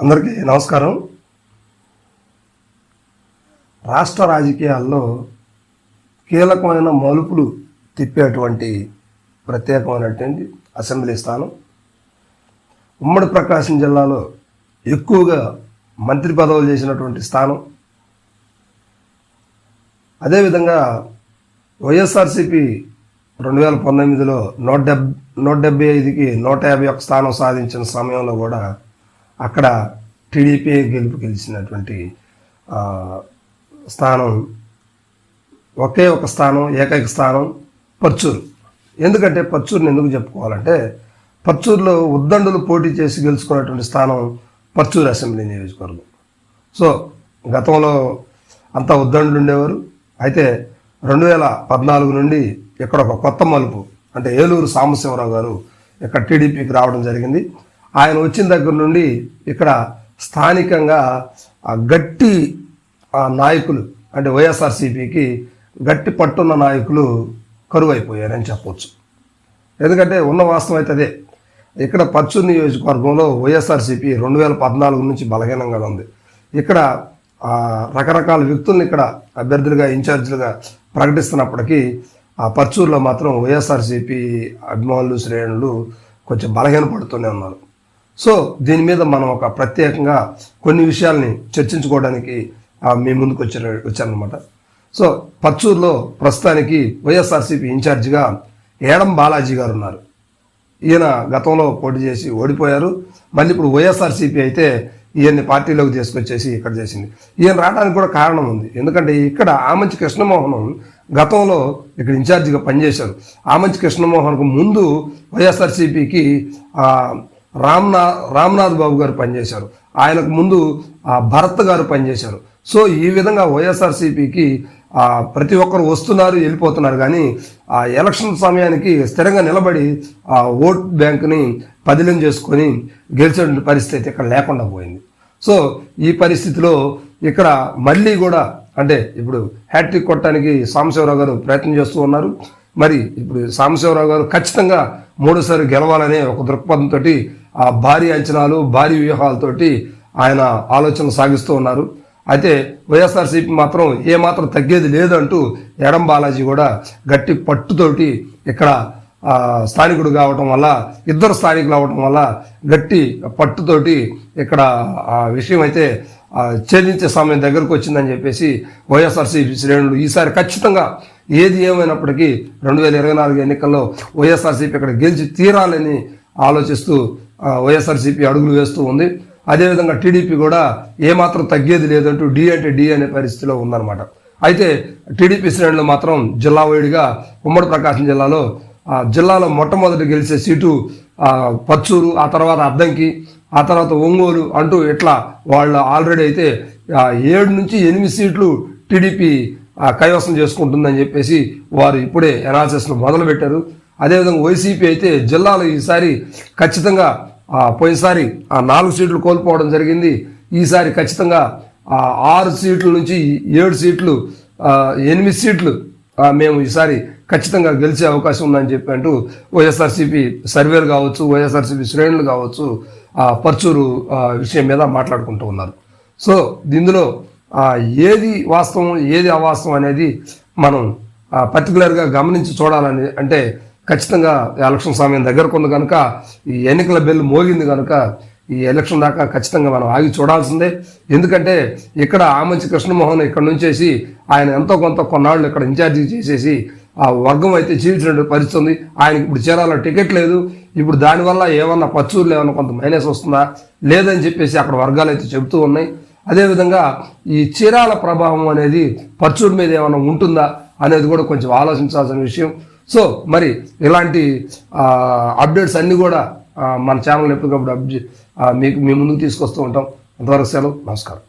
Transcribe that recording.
అందరికీ నమస్కారం. రాష్ట్ర రాజకీయాల్లో కీలకమైన మలుపులు తిప్పేటువంటి ప్రత్యేకమైనటువంటి అసెంబ్లీ స్థానం. ఉమ్మడి ప్రకాశం జిల్లాలో ఎక్కువగా మంత్రి పదవులు చేసినటువంటి స్థానం. అదేవిధంగా వైఎస్ఆర్సిపి రెండు వేల పంతొమ్మిదిలో నూట డెబ్ నూట డెబ్బై ఐదుకి నూట యాభై ఒక్క స్థానం సాధించిన సమయంలో కూడా అక్కడ టీడీపీ గెలుపు గెలిచినటువంటి స్థానం ఒకే ఒక స్థానం ఏకైక స్థానం పర్చూరు. ఎందుకంటే పర్చూరుని ఎందుకు చెప్పుకోవాలంటే పర్చూరులో ఉద్దండులు పోటీ చేసి గెలుచుకున్నటువంటి స్థానం పర్చూరు అసెంబ్లీ నియోజకవర్గం. సో గతంలో అంతా ఉద్దండులు ఉండేవారు. అయితే రెండు వేల పద్నాలుగు నుండి ఇక్కడ ఒక కొత్త మలుపు అంటే ఏలూరు సాంబశివరావు గారు ఇక్కడ టీడీపీకి రావడం జరిగింది. ఆయన వచ్చిన దగ్గర నుండి ఇక్కడ స్థానికంగా ఆ గట్టి ఆ నాయకులు అంటే వైఎస్ఆర్సీపీకి గట్టి పట్టున్న నాయకులు కరువైపోయారని చెప్పవచ్చు ఎందుకంటే ఉన్న వాస్తవం అయితే అదే. ఇక్కడ పచ్చూరు నియోజకవర్గంలో వైఎస్ఆర్సీపీ రెండు వేల పద్నాలుగు నుంచి బలహీనంగా ఉంది. ఇక్కడ రకరకాల వ్యక్తుల్ని ఇక్కడ అభ్యర్థులుగా ఇన్ఛార్జీలుగా ప్రకటిస్తున్నప్పటికీ ఆ పర్చూర్లో మాత్రం వైఎస్ఆర్సీపీ అభిమానులు శ్రేణులు కొంచెం బలహీనపడుతూనే ఉన్నారు. సో దీని మీద మనం ఒక ప్రత్యేకంగా కొన్ని విషయాల్ని చర్చించుకోవడానికి మీ ముందుకు వచ్చిన వచ్చారనమాట సో పచ్చూరులో ప్రస్తుతానికి వైఎస్ఆర్సీపీ ఇన్ఛార్జిగా ఏడం బాలాజీ గారు ఉన్నారు ఈయన గతంలో పోటీ చేసి ఓడిపోయారు. మళ్ళీ ఇప్పుడు వైఎస్ఆర్సీపీ అయితే ఈయన్ని పార్టీలోకి తీసుకొచ్చేసి ఇక్కడ చేసింది. ఈయన రావడానికి కూడా కారణం ఉంది. ఎందుకంటే ఇక్కడ ఆమంచి కృష్ణమోహన్ గతంలో ఇక్కడ ఇన్ఛార్జిగా పనిచేశారు. ఆమంచి కృష్ణమోహన్కు ముందు వైఎస్ఆర్సీపీకి రామ్నా రామ్నాథ్ బాబు గారు పనిచేశారు. ఆయనకు ముందు ఆ, భరత్ గారు పనిచేశారు. సో ఈ విధంగా వైఎస్ఆర్సీపీకి ప్రతి ఒక్కరు వస్తున్నారు వెళ్ళిపోతున్నారు. కానీ ఆ ఎలక్షన్ సమయానికి స్థిరంగా నిలబడి ఆ ఓట్ బ్యాంకుని పదిలం చేసుకొని గెలిచే పరిస్థితి ఇక్కడ లేకుండా పోయింది. సో ఈ పరిస్థితిలో ఇక్కడ మళ్ళీ కూడా అంటే ఇప్పుడు హ్యాట్రిక్ కొట్టడానికి సాంబశివరావు గారు ప్రయత్నం చేస్తూ ఉన్నారు. మరి ఇప్పుడు సాంబశివరావు గారు ఖచ్చితంగా మూడోసారి గెలవాలనే ఒక దృక్పథంతో ఆ భారీ అంచనాలు భారీ వ్యూహాలతోటి ఆయన ఆలోచనలు సాగిస్తూ ఉన్నారు. అయితే వైఎస్ఆర్సీపీ మాత్రం ఏమాత్రం తగ్గేది లేదంటూ ఎడం బాలాజీ కూడా గట్టి పట్టుతోటి ఇక్కడ స్థానికుడు కావటం వల్ల ఇద్దరు స్థానికులు అవటం వల్ల గట్టి పట్టుతోటి ఇక్కడ ఆ విషయం అయితే ఛేదించే సమయం దగ్గరకు వచ్చిందని చెప్పేసి వైఎస్ఆర్సీపీ శ్రేణులు ఈసారి ఖచ్చితంగా ఏది ఏమైనప్పటికీ రెండు వేల ఇరవై నాలుగు ఎన్నికల్లో వైఎస్ఆర్సీపీ ఇక్కడ గెలిచి తీరాలని ఆలోచిస్తూ వైఎస్ఆర్సీపీ అడుగులు వేస్తూ ఉంది. అదేవిధంగా టీడీపీ కూడా ఏమాత్రం తగ్గేది లేదంటూ డి అంటే డి అనే పరిస్థితిలో ఉందన్నమాట. అయితే టీడీపీ శ్రేణులు మాత్రం జిల్లా వైడిగా ఉమ్మడి ప్రకాశం జిల్లాలో ఆ జిల్లాలో మొట్టమొదటి గెలిచే సీటు పచ్చూరు ఆ తర్వాత అద్దంకి ఆ తర్వాత ఒంగోలు అంటూ ఇట్లా వాళ్ళు ఆల్రెడీ అయితే ఏడు నుంచి ఎనిమిది సీట్లు టీడీపీ కైవసం చేసుకుంటుందని చెప్పేసి వారు ఇప్పుడే ఎనాలిసిస్లు మొదలుపెట్టారు. అదేవిధంగా వైసీపీ అయితే జిల్లాలో ఈసారి ఖచ్చితంగా పోయినసారి ఆ నాలుగు సీట్లు కోల్పోవడం జరిగింది. ఈసారి ఖచ్చితంగా ఆరు సీట్ల నుంచి ఏడు సీట్లు ఎనిమిది సీట్లు మేము ఈసారి ఖచ్చితంగా గెలిచే అవకాశం ఉందని చెప్పి అంటూ వైఎస్ఆర్సీపీ సర్వేలు కావచ్చు వైఎస్ఆర్సీపీ శ్రేణులు కావచ్చు ఆ, పర్చూరు విషయం మీద మాట్లాడుకుంటూ ఉన్నారు. సో ఇందులో ఏది వాస్తవం ఏది అవాస్తవం అనేది మనం పర్టికులర్గా గమనించి చూడాలని అంటే ఖచ్చితంగా ఎలక్షన్ సమయం దగ్గరకు ఉంది కనుక ఈ ఎన్నికల బెల్ మోగింది కనుక ఈ ఎలక్షన్ దాకా ఖచ్చితంగా మనం ఆగి చూడాల్సిందే. ఎందుకంటే ఇక్కడ ఆమంచి కృష్ణమోహన్ ఇక్కడ నుంచేసి ఆయన ఎంతో కొంత కొన్నాళ్ళు ఇక్కడ ఇన్ఛార్జి చేసేసి ఆ వర్గం అయితే చీల్చినట్టు పరిస్థితుంది. ఆయనకి ఇప్పుడు చేరాల టికెట్ లేదు. ఇప్పుడు దానివల్ల ఏమన్నా పచ్చూరులో ఏమన్నా కొంత మైనస్ వస్తుందా? లేదని చెప్పేసి అక్కడ వర్గాలు అయితే చెబుతూ ఉన్నాయి. అదేవిధంగా ఈ చీరాల ప్రభావం అనేది పచ్చూరు మీద ఏమైనా ఉంటుందా అనేది కూడా కొంచెం ఆలోచించాల్సిన విషయం. సో మరి ఇలాంటి అప్డేట్స్ అన్నీ కూడా మన ఛానల్ ఎప్పటికప్పుడు అప్డే మీకు మీ ముందుకు తీసుకొస్తూ ఉంటాం. అంతవరకు సెలవు. నమస్కారం.